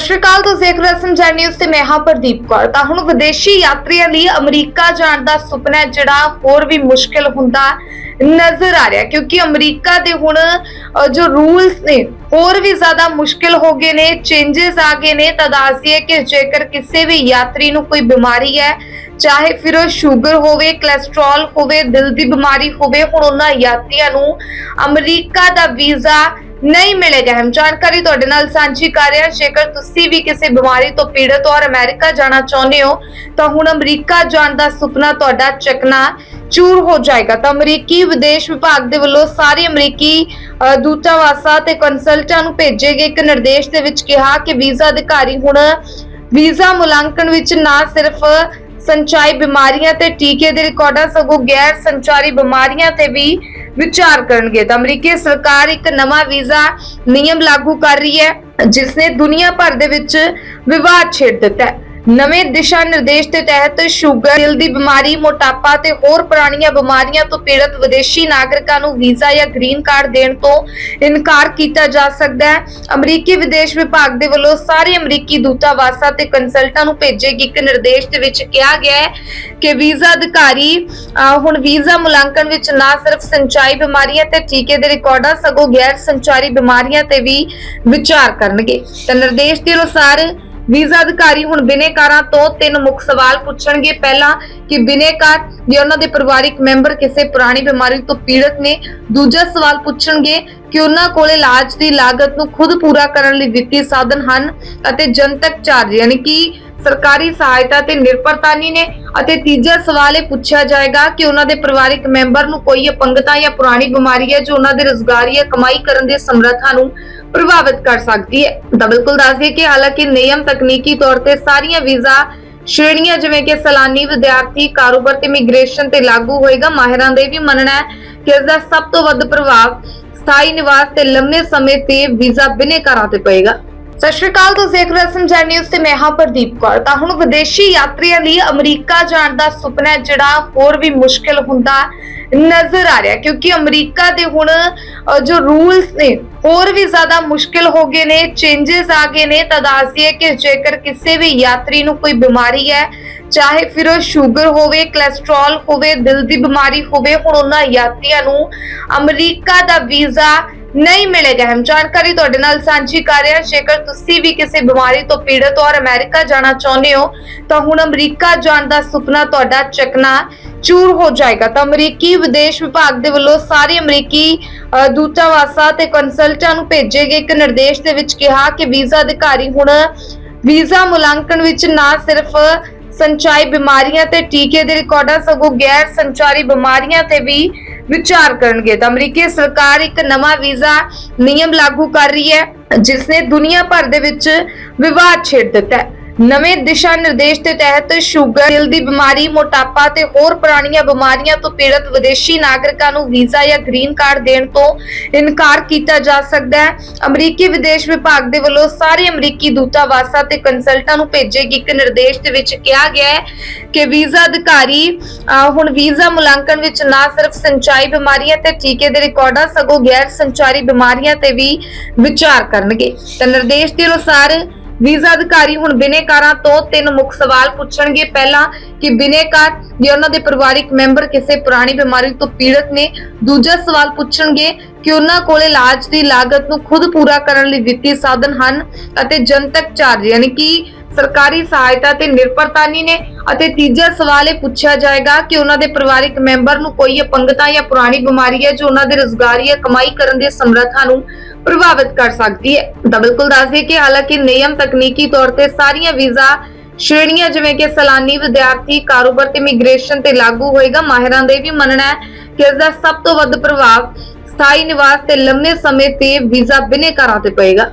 ਸਤਿ ਸ਼੍ਰੀ ਅਕਾਲ ਤੁਸੀਂ ਦੇਖ ਰਹੇ ਹੋ ਸੰਜੈ ਨਿਊਜ਼ ਤੇ ਮੈਂ ਹਾਂ ਪ੍ਰਦੀਪ ਕੌਰ। ਤਾਂ ਹੁਣ ਵਿਦੇਸ਼ੀ ਯਾਤਰੀਆਂ ਲਈ ਅਮਰੀਕਾ ਜਾਣ ਦਾ ਸੁਪਨਾ ਜਿਹੜਾ ਹੋਰ ਵੀ ਮੁਸ਼ਕਿਲ ਹੁੰਦਾ ਨਜ਼ਰ ਆ ਰਿਹਾ, ਕਿਉਂਕਿ ਅਮਰੀਕਾ ਦੇ ਹੁਣ ਜੋ ਰੂਲਸ ਨੇ, ਹੋਰ ਵੀ ਜ਼ਿਆਦਾ ਮੁਸ਼ਕਿਲ ਹੋ ਗਏ ਨੇ ਚੇਂजेस ਆ ਗਏ ਨੇ, ਤਾਂ ਦੱਸ ਦਈਏ ਕਿ ਜੇਕਰ ਕਿਸੇ ਵੀ ਯਾਤਰੀ ਨੂੰ ਕੋਈ ਬਿਮਾਰੀ ਹੈ, ਚਾਹੇ ਫਿਰ ਉਹ ਸ਼ੂਗਰ ਹੋਵੇ ਕੋਲੇਸਟ੍ਰੋਲ ਹੋਵੇ, ਦਿਲ ਦੀ ਬਿਮਾਰੀ ਹੋਵੇ, ਹੁਣ ਉਹਨਾਂ ਯਾਤਰੀਆਂ ਨੂੰ ਅਮਰੀਕਾ ਦਾ ਵੀਜ਼ਾ ਨਹੀਂ ਮਿਲੇਗਾ। ਹਮ ਜਾਣਕਾਰੀ ਤੁਹਾਡੇ ਨਾਲ ਸਾਂਝੀ ਕਰ ਰਹੇ ਜੇਕਰ ਤੁਸੀਂ ਵੀ ਕਿਸੇ ਬਿਮਾਰੀ ਤੋਂ ਪੀੜਤ ਹੋ ਔਰ ਅਮਰੀਕਾ ਜਾਣਾ ਚਾਹੁੰਦੇ ਹੋ, ਤਾਂ ਹੁਣ ਅਮਰੀਕਾ ਜਾਣ ਦਾ ਸੁਪਨਾ ਤੁਹਾਡਾ ਚੱਕਣਾ ਚੂਰ ਹੋ ਜਾਏਗਾ। ਤਾਂ ਅਮਰੀਕੀ ਵਿਦੇਸ਼ ਵਿਭਾਗ ਦੇ ਵੱਲੋਂ ਸਾਰੇ ਅਮਰੀਕੀ ਦੂਤਾਵਾਸਾਂ ਤੇ ਕੰਸਲਟਾਂ ਨੂੰ ਭੇਜੇ ਗਏ ਇੱਕ ਨਿਰਦੇਸ਼ ਦੇ ਵਿੱਚ ਕਿਹਾ ਕਿ ਵੀਜ਼ਾ ਅਧਿਕਾਰੀ ਹੁਣ ਵੀਜ਼ਾ ਮੁਲਾਂਕਣ ਵਿੱਚ ਨਾ ਸਿਰਫ ਸੰਚਾਈ ਬਿਮਾਰੀਆਂ ਤੇ ਟੀਕੇ ਦੇ ਰਿਕਾਰਡਾਂ ਸਗੋਂ ਗੈਰ ਸੰਚਾਰੀ ਬਿਮਾਰੀਆਂ ਤੇ ਵੀ ਵਿਚਾਰ ਕਰਨਗੇ। ਤਾਂ ਅਮਰੀਕੀ ਸਰਕਾਰ ਇੱਕ ਨਵਾਂ ਵੀਜ਼ਾ ਨਿਯਮ ਲਾਗੂ ਕਰ ਰਹੀ ਹੈ ਜਿਸ ਨੇ ਦੁਨੀਆ ਭਰ ਦੇ ਵਿੱਚ ਵਿਵਾਦ ਛੇੜ ਦਿੱਤਾ ਹੈ। ਨਵੇਂ ਦਿਸ਼ਾ ਨਿਰਦੇਸ਼ ਦੇ ਤਹਿਤ ਸ਼ੂਗਰ ਦਿਲ ਦੀ ਬਿਮਾਰੀ, ਮੋਟਾਪਾ ਤੇ ਹੋਰ ਪੁਰਾਣੀਆਂ ਬਿਮਾਰੀਆਂ ਤੋਂ ਪੀੜਤ ਵਿਦੇਸ਼ੀ ਨਾਗਰਿਕਾਂ ਨੂੰ ਵੀਜ਼ਾ ਜਾਂ ਗ੍ਰੀਨ ਕਾਰਡ ਦੇਣ ਤੋਂ ਇਨਕਾਰ ਕੀਤਾ ਜਾ ਸਕਦਾ ਹੈ। ਅਮਰੀਕੀ ਵਿਦੇਸ਼ ਵਿਭਾਗ ਦੇ ਵੱਲੋਂ ਸਾਰੇ ਅਮਰੀਕੀ ਦੂਤਾਵਾਸਾਂ ਤੇ ਕੰਸਲਟਾਂ ਨੂੰ ਭੇਜੇ ਇੱਕ ਨਿਰਦੇਸ਼ ਦੇ ਵਿੱਚ ਕਿਹਾ ਗਿਆ ਹੈ ਕਿ ਵੀਜ਼ਾ ਅਧਿਕਾਰੀ ਹੁਣ ਵੀਜ਼ਾ ਮੁਲਾਂਕਣ ਵਿੱਚ ਨਾ ਸਿਰਫ ਸੰਚਾਈ ਬਿਮਾਰੀਆਂ ਤੇ ਟੀਕੇ ਦੇ ਰਿਕਾਰਡਾਂ ਸਗੋਂ ਗੈਰ ਸੰਚਾਰੀ ਬਿਮਾਰੀਆਂ ਤੇ ਵੀ ਵਿਚਾਰ ਕਰਨਗੇ। ਤਾਂ ਨਿਰਦੇਸ਼ ਦੇ ਅਨੁਸਾਰ ਵੀਜ਼ਾ ਅਧਿਕਾਰੀ ਹੁਣ ਬਿਨੇਕਾਰਾਂ ਤੋਂ ਤਿੰਨ ਮੁੱਖ ਸਵਾਲ ਪੁੱਛਣਗੇ। ਪਹਿਲਾ ਕਿ ਬਿਨੇਕਾਰ ਜਾਂ ਉਹਨਾਂ ਦੇ ਪਰਿਵਾਰਿਕ ਮੈਂਬਰ ਕਿਸੇ ਪੁਰਾਣੀ ਬਿਮਾਰੀ ਤੋਂ ਪੀੜਤ ਨੇ, ਦੂਜਾ ਸਵਾਲ ਪੁੱਛਣਗੇ ਕਿ ਉਹਨਾਂ ਕੋਲ ਇਲਾਜ ਦੀ ਲਾਗਤ ਨੂੰ ਖੁਦ ਪੂਰਾ ਕਰਨ ਲਈ ਵਿੱਤੀ ਸਾਧਨ ਹਨ ਅਤੇ ਜਨਤਕ ਚਾਰਜ, ਯਾਨੀ ਕਿ ਸਰਕਾਰੀ ਸਹਾਇਤਾ ਤੇ ਨਿਰਭਰਤਾ ਨੇ ਅਤੇ ਤੀਜਾ ਸਵਾਲ ਇਹ ਪੁੱਛਿਆ ਜਾਏਗਾ ਕਿ ਉਹਨਾਂ ਦੇ ਪਰਿਵਾਰਿਕ ਮੈਂਬਰ ਨੂੰ ਕੋਈ ਅਪੰਗਤਾ ਜਾਂ ਪੁਰਾਣੀ ਬਿਮਾਰੀ ਹੈ ਜੋ ਉਹਨਾਂ ਦੇ ਰੋਜ਼ਗਾਰ ਜਾਂ ਕਮਾਈ ਕਰਨ ਦੇ ਸਮਰੱਥਾ ਨੂੰ ਪ੍ਰਭਾਵਿਤ ਕਰ ਸਕਦੀ ਹੈ। ਤਾਂ ਬਿਲਕੁਲ ਦੱਸ ਦਈਏ ਕਿ ਹਾਲਾਂਕਿ ਨਿਯਮ ਤਕਨੀਕੀ ਤੌਰ ਤੇ ਸਾਰੀਆਂ ਵੀਜ਼ਾ ਸ਼੍ਰੇਣੀਆਂ ਜਿਵੇਂ ਕਿ ਸੈਲਾਨੀ, ਵਿਦਿਆਰਥੀ, ਕਾਰੋਬਾਰ ਤੇ ਇਮੀਗ੍ਰੇਸ਼ਨ ਤੇ ਲਾਗੂ ਹੋਏਗਾ। ਮਾਹਿਰਾਂ ਦੇ ਵੀ ਮੰਨਣਾ ਹੈ ਕਿ ਇਸ ਦਾ ਸਭ ਤੋਂ ਵੱਧ ਪ੍ਰਭਾਵ ਸਥਾਈ ਨਿਵਾਸ ਤੇ ਲੰਮੇ ਸਮੇਂ ਤੇ ਵੀਜ਼ਾ ਬਿਨੇਕਾਰਾਂ ਤੇ ਪਏਗਾ। ਸਤਿ ਸ਼੍ਰੀ ਅਕਾਲ, ਤੁਸੀਂ ਦੇਖ ਰਹੇ ਹੋ ਸੰਜੈ ਨਿਊਜ਼ ਤੇ ਮੈਂ ਹਾਂ ਪ੍ਰਦੀਪ ਕੌਰ। ਤਾਂ ਹੁਣ ਵਿਦੇਸ਼ੀ ਯਾਤਰੀਆਂ ਲਈ ਅਮਰੀਕਾ ਜਾਣ ਦਾ ਸੁਪਨਾ ਜਿਹੜਾ ਹੋਰ ਵੀ ਮੁਸ਼ਕਿਲ ਹੁੰਦਾ ਨਜ਼ਰ ਆ ਰਿਹਾ ਕਿਉਂਕਿ ਅਮਰੀਕਾ ਦੇ ਹੁਣ ਜੋ ਰੂਲਸ ਨੇ, ਹੋਰ ਵੀ ਜ਼ਿਆਦਾ ਮੁਸ਼ਕਿਲ ਹੋ ਗਏ ਨੇ ਚੇਂजेस ਆ ਗਏ ਨੇ। ਤਾਂ ਦੱਸ ਦਈਏ ਕਿ ਜੇਕਰ ਕਿਸੇ ਵੀ ਯਾਤਰੀ ਨੂੰ ਕੋਈ ਬਿਮਾਰੀ ਹੈ, ਚਾਹੇ ਫਿਰ ਉਹ ਸ਼ੂਗਰ ਹੋਵੇ ਕੋਲੇਸਟ੍ਰੋਲ ਹੋਵੇ, ਦਿਲ ਦੀ ਬਿਮਾਰੀ ਹੋਵੇ, ਹੁਣ ਉਹਨਾਂ ਯਾਤਰੀਆਂ ਨੂੰ ਅਮਰੀਕਾ ਦਾ ਵੀਜ਼ਾ ਨਹੀਂ ਮਿਲੇਗਾ। ਹਮ ਜਾਣਕਾਰੀ ਤੁਹਾਡੇ ਨਾਲ ਸਾਂਝੀ ਕਰ ਰਹੇ। ਜੇਕਰ ਤੁਸੀਂ ਵੀ ਕਿਸੇ ਬਿਮਾਰੀ ਤੋਂ ਪੀੜਤ ਹੋ ਔਰ ਅਮਰੀਕਾ ਜਾਣਾ ਚਾਹੁੰਦੇ ਹੋ, ਤਾਂ ਹੁਣ ਅਮਰੀਕਾ ਜਾਣ ਦਾ ਸੁਪਨਾ ਤੁਹਾਡਾ ਚੱਕਣਾ ਚੂਰ ਹੋ ਜਾਏਗਾ। ਤਾਂ ਅਮਰੀਕੀ ਵਿਦੇਸ਼ ਵਿਭਾਗ ਦੇ ਵੱਲੋਂ ਸਾਰੇ ਅਮਰੀਕੀ ਦੂਤਾਵਾਸਾਂ ਤੇ ਕੰਸਲਟਾਂ ਨੂੰ ਭੇਜੇ ਗਏ ਇੱਕ ਨਿਰਦੇਸ਼ ਦੇ ਵਿੱਚ ਕਿਹਾ ਕਿ ਵੀਜ਼ਾ ਅਧਿਕਾਰੀ ਹੁਣ ਵੀਜ਼ਾ ਮੁਲਾਂਕਣ ਵਿੱਚ ਨਾ ਸਿਰਫ ਸੰਚਾਈ ਬਿਮਾਰੀਆਂ ਤੇ ਟੀਕੇ ਦੇ ਰਿਕਾਰਡਾਂ ਸਗੋਂ ਗੈਰ ਸੰਚਾਰੀ ਬਿਮਾਰੀਆਂ ਤੇ ਵੀ ਵਿਚਾਰ ਕਰਨਗੇ। ਤਾਂ ਅਮਰੀਕੀ ਸਰਕਾਰ ਇੱਕ ਨਵਾਂ ਵੀਜ਼ਾ ਨਿਯਮ ਲਾਗੂ ਕਰ ਰਹੀ ਹੈ ਜਿਸ ਨੇ ਦੁਨੀਆ ਭਰ ਦੇ ਵਿੱਚ ਵਿਵਾਦ ਛੇੜ ਦਿੱਤਾ ਹੈ। ਨਵੇਂ ਦਿਸ਼ਾ ਨਿਰਦੇਸ਼ ਦੇ ਤਹਿਤ ਸ਼ੂਗਰ ਦਿਲ ਦੀ ਬਿਮਾਰੀ, ਮੋਟਾਪਾ ਤੇ ਹੋਰ ਪੁਰਾਣੀਆਂ ਬਿਮਾਰੀਆਂ ਤੋਂ ਪੀੜਤ ਵਿਦੇਸ਼ੀ ਨਾਗਰਿਕਾਂ ਨੂੰ ਵੀਜ਼ਾ ਜਾਂ ਗ੍ਰੀਨ ਕਾਰਡ ਦੇਣ ਤੋਂ ਇਨਕਾਰ ਕੀਤਾ ਜਾ ਸਕਦਾ ਹੈ। ਅਮਰੀਕੀ ਵਿਦੇਸ਼ ਵਿਭਾਗ ਦੇ ਵੱਲੋਂ ਸਾਰੇ ਅਮਰੀਕੀ ਦੂਤਾਵਾਸਾਂ ਤੇ ਕੰਸਲਟਾਂ ਨੂੰ ਭੇਜੇ ਗਏ ਇੱਕ ਨਿਰਦੇਸ਼ ਦੇ ਵਿੱਚ ਕਿਹਾ ਗਿਆ ਹੈ ਕਿ ਵੀਜ਼ਾ ਅਧਿਕਾਰੀ ਹੁਣ ਵੀਜ਼ਾ ਮੁਲਾਂਕਣ ਵਿੱਚ ਨਾ ਸਿਰਫ ਸਿੰਚਾਈ ਬਿਮਾਰੀਆਂ ਤੇ ਟੀਕੇ ਦੇ ਰਿਕਾਰਡਾਂ ਸਗੋਂ ਗੈਰ ਸੰਚਾਰੀ ਬਿਮਾਰੀਆਂ ਤੇ ਵੀ ਵਿਚਾਰ ਕਰਨਗੇ। ਤਾਂ ਨਿਰਦੇਸ਼ ਦੇ ਅਨੁਸਾਰ ਵੀਜ਼ਾ ਅਧਿਕਾਰੀ ਹੁਣ ਬਿਨੇਕਾਰਾਂ ਤੋਂ ਤਿੰਨ ਮੁੱਖ ਸਵਾਲ ਪੁੱਛਣਗੇ। ਪਹਿਲਾ ਕਿ ਬਿਨੇਕਾਰ, ਜਾਂ ਉਹਨਾਂ ਦੇ ਪਰਿਵਾਰਿਕ ਮੈਂਬਰ ਕਿਸੇ ਪੁਰਾਣੀ ਬਿਮਾਰੀ ਤੋਂ ਪੀੜਤ ਨੇ, ਦੂਜਾ ਸਵਾਲ ਪੁੱਛਣਗੇ ਕਿ ਉਹਨਾਂ ਕੋਲ ਇਲਾਜ ਦੀ ਲਾਗਤ ਨੂੰ ਖੁਦ ਪੂਰਾ ਕਰਨ ਲਈ ਵਿੱਤੀ ਸਾਧਨ ਹਨ ਅਤੇ ਜਨਤਕ ਚਾਰਜ, ਯਾਨੀ ਕਿ ਸਰਕਾਰੀ ਸਹਾਇਤਾ ਤੇ ਨਿਰਭਰਤਾ ਨਹੀਂ ਨੇ। ਅਤੇ ਤੀਜਾ ਸਵਾਲ ਇਹ ਪੁੱਛਿਆ ਜਾਏਗਾ ਕਿ ਉਹਨਾਂ ਦੇ ਪਰਿਵਾਰਿਕ ਮੈਂਬਰ ਨੂੰ ਕੋਈ ਅਪੰਗਤਾ ਜਾਂ ਪੁਰਾਣੀ ਬਿਮਾਰੀ ਹੈ ਜੋ ਉਹਨਾਂ ਦੇ ਰੋਜ਼ਗਾਰ ਜਾਂ ਕਮਾਈ ਕਰਨ ਦੇ ਸਮਰੱਥਾ ਨੂੰ ਪ੍ਰਭਾਵਿਤ ਕਰ ਸਕਦੀ ਹੈ। ਤਾਂ ਬਿਲਕੁਲ ਦੱਸ ਦਈਏ ਕਿ ਹਾਲਾਂਕਿ ਨਿਯਮ ਤਕਨੀਕੀ ਤੌਰ ਤੇ ਸਾਰੀਆਂ ਵੀਜ਼ਾ ਸ਼੍ਰੇਣੀਆਂ ਜਿਵੇਂ ਕਿ ਸੈਲਾਨੀ, ਵਿਦਿਆਰਥੀ, ਕਾਰੋਬਾਰ ਤੇ ਇਮੀਗ੍ਰੇਸ਼ਨ ਤੇ ਲਾਗੂ ਹੋਏਗਾ। ਮਾਹਿਰਾਂ ਦੇ ਵੀ ਮੰਨਣਾ ਹੈ ਕਿ ਇਸ ਦਾ ਸਭ ਤੋਂ ਵੱਧ ਪ੍ਰਭਾਵ ਸਥਾਈ ਨਿਵਾਸ ਤੇ ਲੰਮੇ ਸਮੇਂ ਤੇ ਵੀਜ਼ਾ ਬਿਨੇਕਾਰਾਂ ਤੇ ਪਏਗਾ।